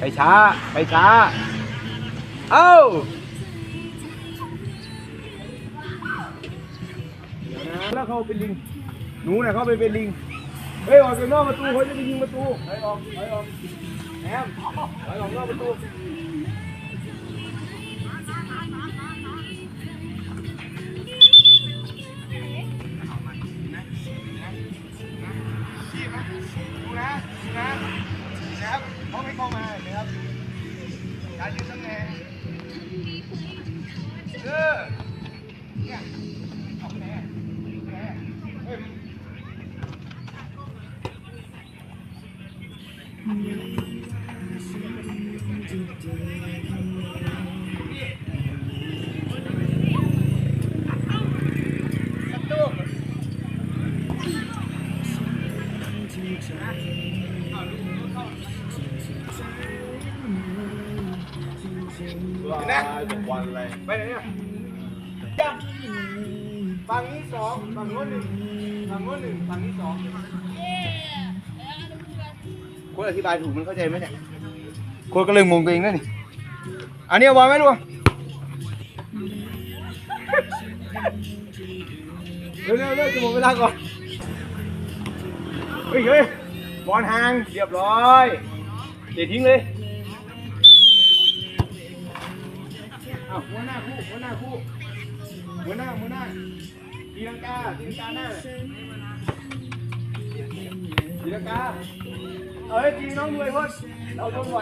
ไปช้า ไปช้า เอ้าแล้วเขาเป็นลิง หนูน่ะเขาไปเป็นลิง เฮ้ยออกจากนอกประตูเขาจะไปยิงประตูถอยออกถอยออกแอมถอยออกนอกประตูชีพนะดูนะดูนะนะครับ เขาไม่เข้ามาเห็นะครับการยืนตำแหน่งเออเนี่ยเอาไปไหนอะไปไหนอะเฮ้ยประตู นะวันอะไรไปไหนเนี่ยยังฝั่งนี้สองฝั่งโน้นหนึ่งฝั่งโน้นหนึ่งฝั่งนี้สองคนอธิบายถูกมันเข้าใจไหมเนี่ยคนก็เลยงงตัวเองนั่นนี่อันนี้เอาวางไหมลูกเร็วเร็วเร็วจะหมดเวลาก่อนเฮ้ยเฮ้ยบอลห่างเรียบร้อยเดี๋ยวทิ้งเลย อ้าวหัวหน้าคู่หัวหน้าคู่หัวหน้าหัวหน้าตีลังกาตีลังกาหน้าตีลังกาเอ้ยตีน้องด้วยพ่นเราต้องไหว